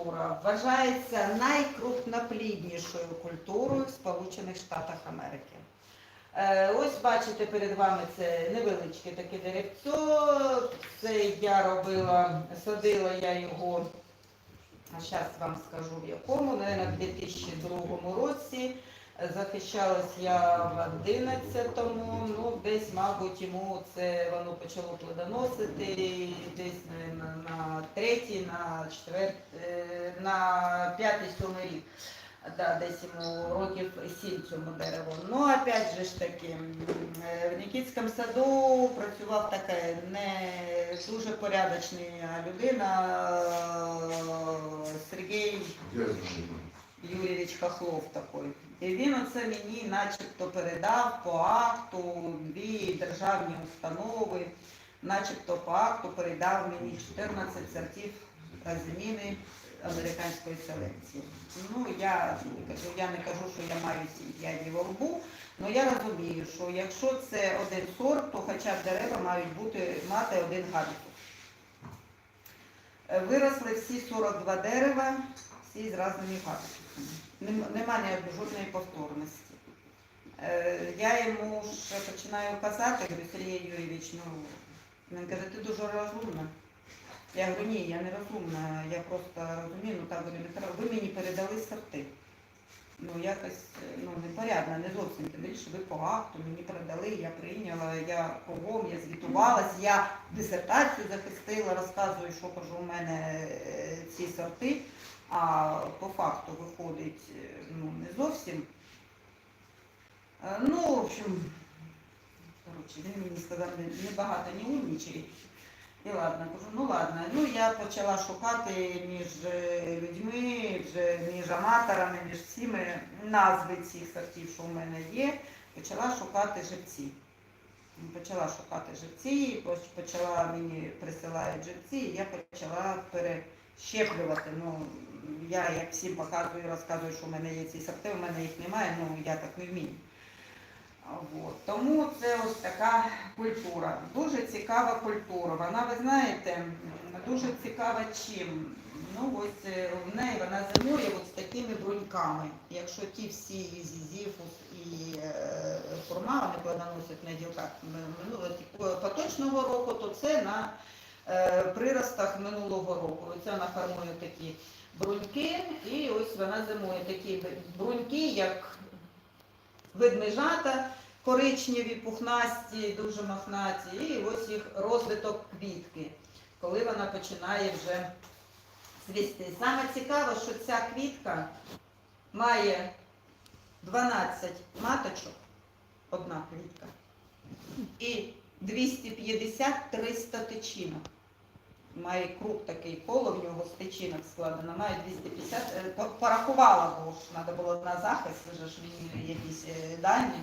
культура вважається найкрупнопліднішою культурою в Сполучених Штатах Америки. Е, Ось бачите перед вами це невеличке таке деревцо. Це я робила, садила я його, а зараз вам скажу в якому, наверное, в 2002 році. Захищалась я в 11-му, ну десь, мабуть, йому це воно почало плодоносити, десь третій, на четвертий, на п'ятий, сьомий рік. Да, десь йому років сім цьому дереву. Ну, опять же ж таки, е, в Нікітському саду працював таке не дуже порядочна людина е, Сергій Юрійович Хохлов такий. І він оце мені начебто передав по акту дві державні установи, начебто по акту передав мені 14 сортів зміни американської селекції. Ну, я я не кажу, що я маю сім п'ядів во лбу, але я розумію, що якщо це один сорт, то хоча б дерева мають бути, мати один габітус. Е, Виросли всі 42 дерева, всі з різними габітусами. Нем- Нема жодної повторності. Е, Я йому ж починаю казати, говорю, Сергій Юрійович, ну, він каже, ти дуже розумна. Я говорю, ні, я не розумна, я просто розумію, ну так не ви мені передали сорти. Ну, якось е, ну, непорядно, не зовсім тим більше ви по акту мені передали, я прийняла, я кругом, я звітувалась, я дисертацію захистила, розказую, що кажу, у мене е, ці сорти, а по факту виходить е, ну, не зовсім. Ну, в общем, коротше, він мені сказав, не, багато не умнічай. І ладно, кажу, ну ладно. Ну я почала шукати між е, людьми, між аматорами, між всіми назви цих сортів, що у мене є. Почала шукати живці. Почала шукати живці, почала мені присилають живці, і я почала перещеплювати. Ну, я як всім показую, розказую, що в мене є ці сорти, у мене їх немає, ну я так не вмію. А, Вот. Тому це ось така культура. Дуже цікава культура. Вона, ви знаєте, дуже цікава чим. Ну ось е, в неї вона зимує от з такими бруньками. Якщо ті всі зізіфус і е, хурма, вони плодоносять на ділках поточного року, то це на е, приростах минулого року. Оце вона формує такі бруньки, і ось вона зимує такі бруньки, як ведмежата, коричневі, пухнасті, дуже мохнаті, і ось їх розвиток квітки, коли вона починає вже цвісти. Саме цікаве, що ця квітка має 12 маточок, одна квітка, і 250-300 тичинок. Має круг такий коло в нього з тичинок складено, має 250, е, порахувала, бо ж треба було на захист, вже ж мені якісь е, дані.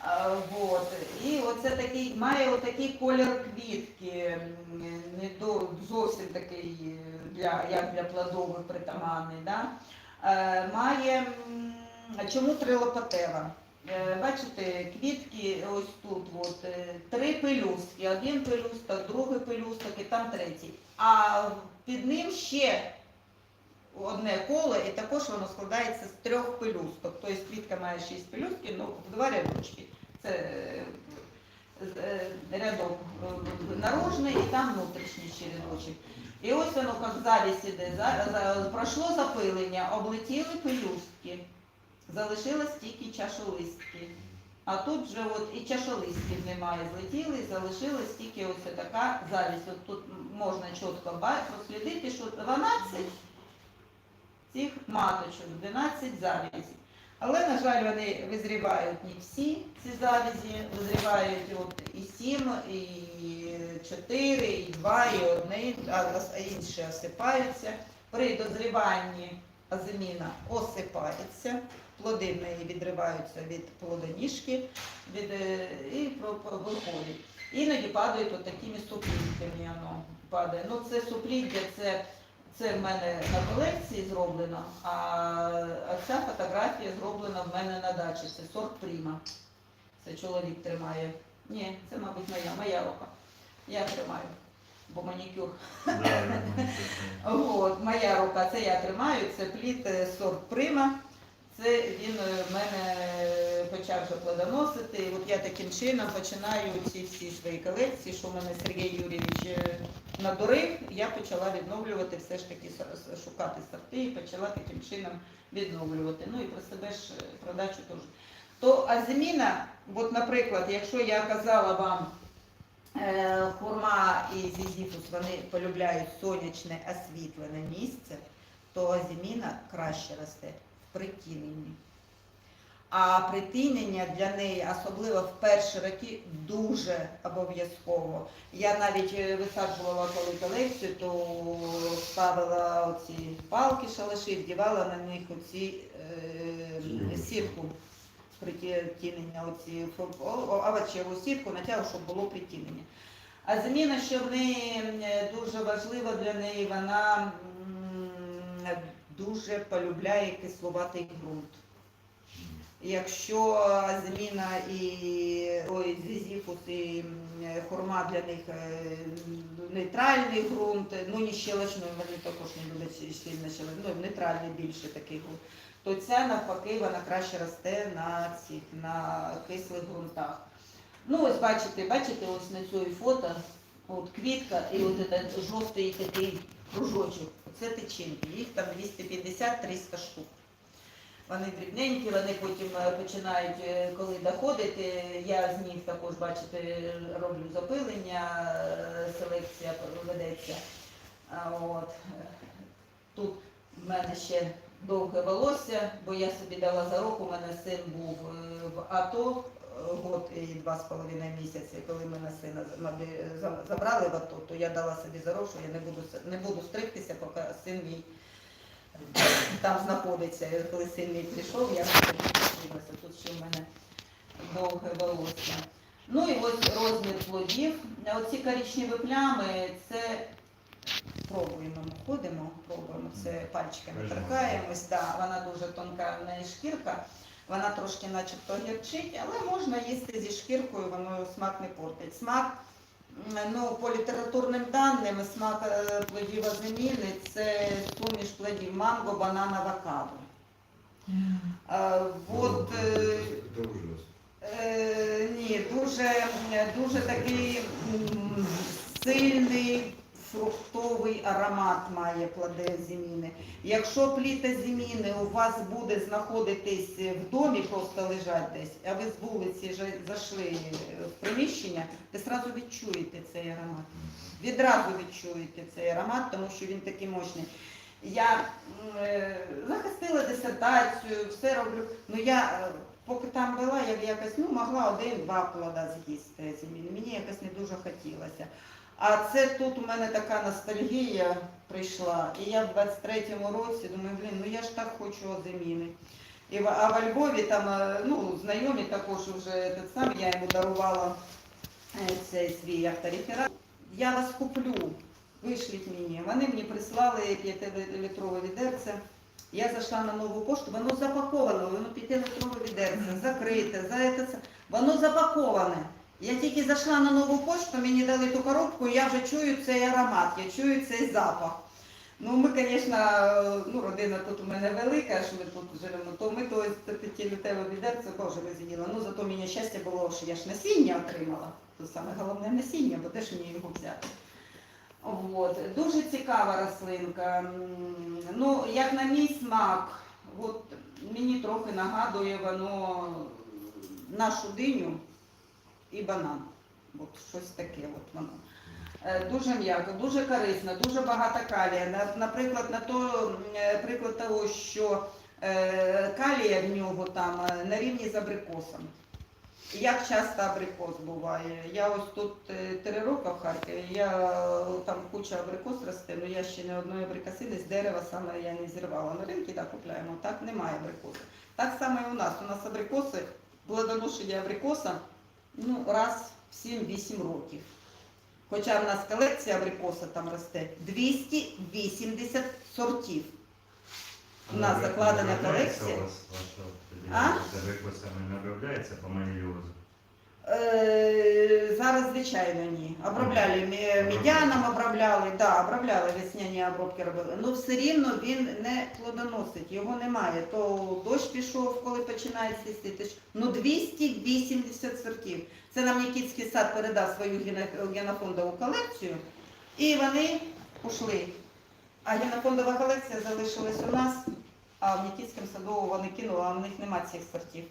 А, Вот. І оце такий, має отакий колір квітки, не до, зовсім такий е, для, як для плодових притаманний. Да? Е, має, чому трилопатева? Е, Бачите, квітки ось тут от, три пелюстки, один пелюсток, другий пелюсток і там третій. А під ним ще одне коло, і також воно складається з трьох пелюсток. Тобто квітка має шість пелюстків, ну, два рядочки. Це е, е, рядок е, наружний і там внутрішній ще рядочок. І ось воно як завість іде. Пройшло запилення, облетіли пелюстки, залишилось тільки чашолистки. А тут вже от і чашолистків немає, злетіли, залишилась тільки ось така завість. От тут можна чітко прослідити, що 12 цих маточок, 12 завязей. Але, на жаль, вони визрівають не всі ці завязі, визрівають от і 7, і 4, і 2, і 1, а інші осипаються. При дозріванні азиміна осипається, плоди в неї відриваються від плодоніжки від, е, і виходять. Іноді падають от такими суплідками, воно падає. Ну це супліддя, це це в мене на колекції зроблено, а, ця фотографія зроблена в мене на дачі. Це сорт Пріма. Це чоловік тримає. Ні, це, мабуть, моя, моя рука. Я тримаю. бо манікюр. От, моя рука, це я тримаю, це плід е, сорт Прима. Це він е, в мене е, почав вже плодоносити. І от я таким чином починаю ці всі свої колекції, що в мене Сергій Юрійович надурив, я почала відновлювати, все ж таки шукати сорти і почала таким чином відновлювати. Ну і про себе ж е, продачу теж. То азиміна, от, наприклад, якщо я казала вам, е, хурма і зізіфус, вони полюбляють сонячне освітлене місце, то азіміна краще росте в притіненні. А притінення для неї, особливо в перші роки, дуже обов'язково. Я навіть е, висаджувала коли колекцію, то ставила оці палки шалаші, вдівала на них оці е, сітку притінення, оці овочеву сітку натягу, щоб було притінення. А заміна, що в неї е, дуже важлива для неї, вона м, дуже полюбляє кисловатий ґрунт. Якщо зміна і ой, зізіфус і хурма для них е, нейтральний ґрунт, ну не щелочний, вони також не люблять сильно щелочний, ну нейтральний більше такий ґрунт, то ця навпаки вона краще росте на цих на кислих ґрунтах. Ну ось бачите, бачите, ось на цій фото, от квітка і от жовтий такий кружочок. Це тичинки, їх там 250-300 штук. Вони дрібненькі, вони потім е, починають, е, коли доходити, я з них також, бачите, роблю запилення, е, селекція ведеться. От. е, Тут в мене ще довге волосся, бо я собі дала за року, у мене син був е, в АТО е, год і два з половиною місяці, коли мене сина забрали в АТО, то я дала собі за року, що я не буду, не буду стригтися, поки син мій там знаходиться. Коли мій прийшов, я стригтилася. Тут ще в мене довге волосся. Ну і ось розмір плодів. Оці коричневі плями це пробуємо, ми ходимо, пробуємо це пальчиками торкаємось. Да, вона дуже тонка в неї шкірка. Вона трошки начебто гірчить, але можна їсти зі шкіркою, воно смак не портить. Смак, ну, по літературним даним, смак е, плодів азиміни це суміш плодів манго, банан, авокадо. Е, от, е, Е, ні, дуже, дуже такий сильний фруктовий аромат має плоди зіміни. Якщо пліта зіміни у вас буде знаходитись в домі, просто лежать десь, а ви з вулиці зайшли в приміщення, ви одразу відчуєте цей аромат. Відразу відчуєте цей аромат, тому що він такий мощний. Я е, захистила дисертацію, все роблю. Ну я е, поки там була, я якось ну, могла один-два плода з'їсти. Мені якось не дуже хотілося. А це тут у мене така ностальгія прийшла. І я в 23-му році думаю, блін, ну я ж так хочу озиміни. І в, а во Львові там е, ну, знайомі також вже те саме, я йому дарувала е, цей свій автореферат. Я вас куплю, вишліть мені. Вони мені прислали 5-літрове відерце. Я зайшла на нову пошту, воно запаковане, воно 5-літрове відерце, закрите, за це. воно запаковане. Я тільки зайшла на нову пошту, мені дали ту коробку, я вже чую цей аромат, я чую цей запах. Ну, ми, звісно, ну, родина тут у мене велика, що ми тут живемо, то ми то ті літеве відерце, боже, ви. Ну, зато мені щастя було, що я ж насіння отримала. То саме головне насіння, бо де ж мені його взяти. От. Дуже цікава рослинка. Ну, як на мій смак, от мені трохи нагадує воно нашу диню і банан. От щось таке от воно. Е, Дуже м'яко, дуже корисно, дуже багато калія. Наприклад, на то е, приклад того, що е, калія в нього там на рівні з абрикосом. Як часто абрикос буває? Я ось тут три роки в Харкові, я там куча абрикос росте, але я ще не одної абрикосини з дерева саме я не зірвала. На ринку так купляємо, так немає абрикосу. Так само і у нас. У нас абрикоси, плодоношення абрикоса ну, раз в 7-8 років. Хоча в нас колекція абрикоса там росте 280 сортів. У нас закладена колекція. А? Абрикосами не обробляється по маніліозу. Е, Зараз, звичайно, ні. Обробляли медіаном, обробляли, да, обробляли весняні обробки робили. Ну все рівно він не плодоносить, його немає. То дощ пішов, коли починає свістити. Ну 280 сортів. Це нам Нікітський сад передав свою генофондову колекцію, і вони пішли. А генофондова колекція залишилась у нас, а в Нікітському саду вони кинули, а в них нема цих сортів.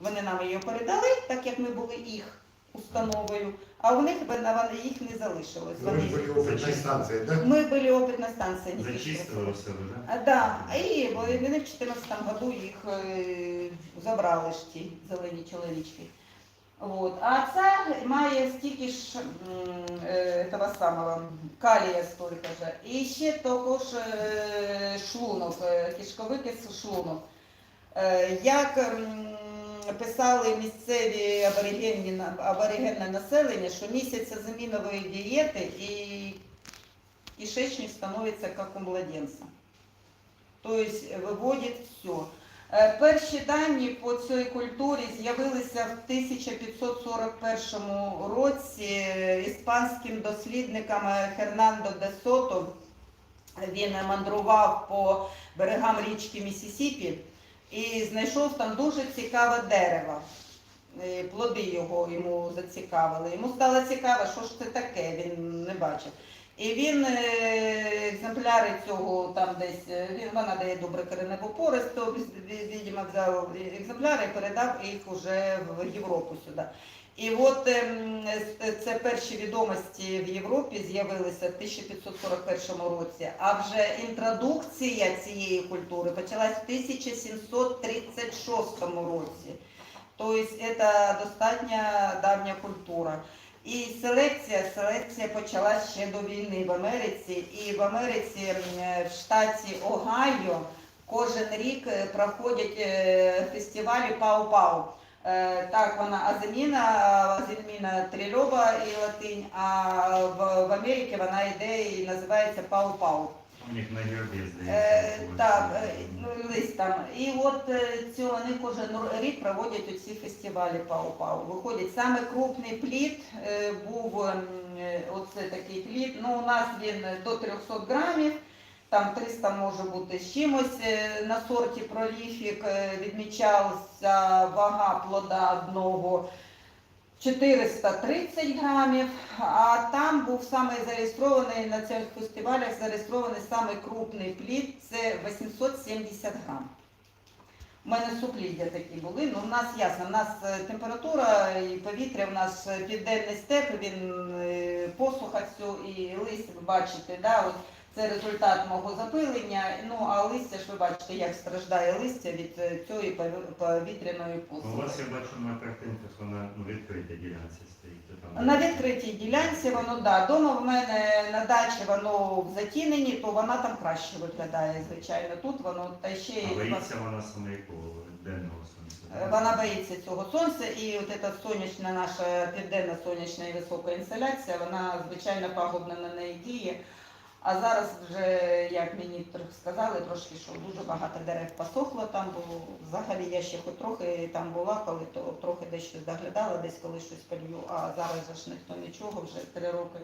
Вони нам її передали, так як ми були їх установою, а у них вона- вони їх не залишилось. Вы Вони... были опытной станцией, да? Ми були опитна станція. Нікітського Зачистили саду. все, да? А, да, і бо вони в 2014 году їх е, забрали ж ті зелені чоловічки. Вот. А ця має стільки ж м, е, того самого калія стільки ж. І ще також е, шлунок, е, кишковикис шлунок. Е, Як м, писали місцеві аборигенні, аборигенне населення, що місяця замінової дієти і кишечник становиться як у младенця. Тобто виводить все. Перші дані по цій культурі з'явилися в 1541 році іспанським дослідником Хернандо де Сото. Він мандрував по берегам річки Місісіпі і знайшов там дуже цікаве дерево. Е, Плоди його йому зацікавили. Йому стало цікаво, що ж це таке, він не бачив. І він е, екземпляри цього там десь, е, він, вона дає добре кореневопористо, видимо, взяв екземпляри і передав їх уже в Європу сюди. І от ем, е, це перші відомості в Європі з'явилися в 1541 році, а вже інтродукція цієї культури почалась в 1736 році. Тобто це достатньо давня культура. І селекція, селекція почалась ще до війни в Америці. І в Америці, в штаті Огайо, кожен рік е, проходять е, фестивалі Пау-Пау. Е, Так, вона Аземіна, Аземіна Трильова і латинь, а в, в Америці вона йде і називається Пау-Пау. У них на гербі, Е, здається. так, е, е, ну, лист там. І от е, цю вони кожен рік проводять оці фестивалі Пау-Пау. Виходить саме крупний плід е, був е, оце такий плід. Ну, у нас він до 300 грамів. Там 300 може бути з чимось. Е, На сорті проліфік е, відмічалася вага плода одного 430 грамів, а там був саме зареєстрований на цих фестивалях зареєстрований саме крупний плід, це 870 грам. У мене супліддя такі були. Ну, у нас ясно, у нас е, температура і повітря, у нас південний степ, він посуха всю і лист, ви бачите, да, от це результат мого запилення. Ну а листя ж ви бачите, як страждає листя від е, цієї пові- повітряної У вас я бачу на картинках, вона ну, відкрита ділянці стоїть. там- На відкритій ділянці воно да. Дома в мене на дачі воно в затіненні, то вона там краще виглядає, звичайно. Тут воно та ще й боїться вона саме якого денного сонця? Вона боїться цього сонця, і от ця сонячна наша південна сонячна і висока інсоляція, вона звичайно пагубно на неї діє. А зараз вже, як мені сказали, трошки, що дуже багато дерев посохло там, бо взагалі я ще хоч трохи там була, коли то трохи дещо доглядала, десь коли щось полью, а зараз ж ніхто нічого, вже три роки.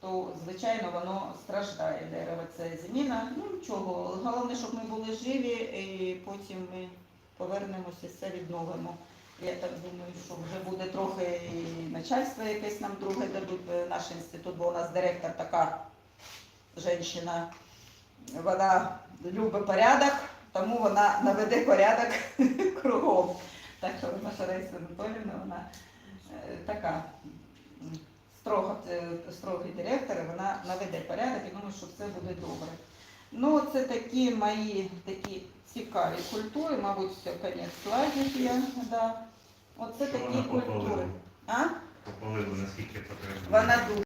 То, звичайно, воно страждає дерево. Це зміна. Ну нічого. Головне, щоб ми були живі, і потім ми повернемося, все відновимо. Я так думаю, що вже буде трохи і начальство якесь нам друге дадуть е, наш інститут, бо у нас директор така жінка, вона любить порядок, тому вона наведе порядок кругом. Так що наша Раїса Анатоліївна, вона е, така строга, е, строгий директор, і вона наведе порядок і думаю, що все буде добре. Ну, це такі мої такі цікаві культури, мабуть, все, конець слайдів є. Да. Оце такі культури. А? По поливу наскільки потрібно? Вона дуже.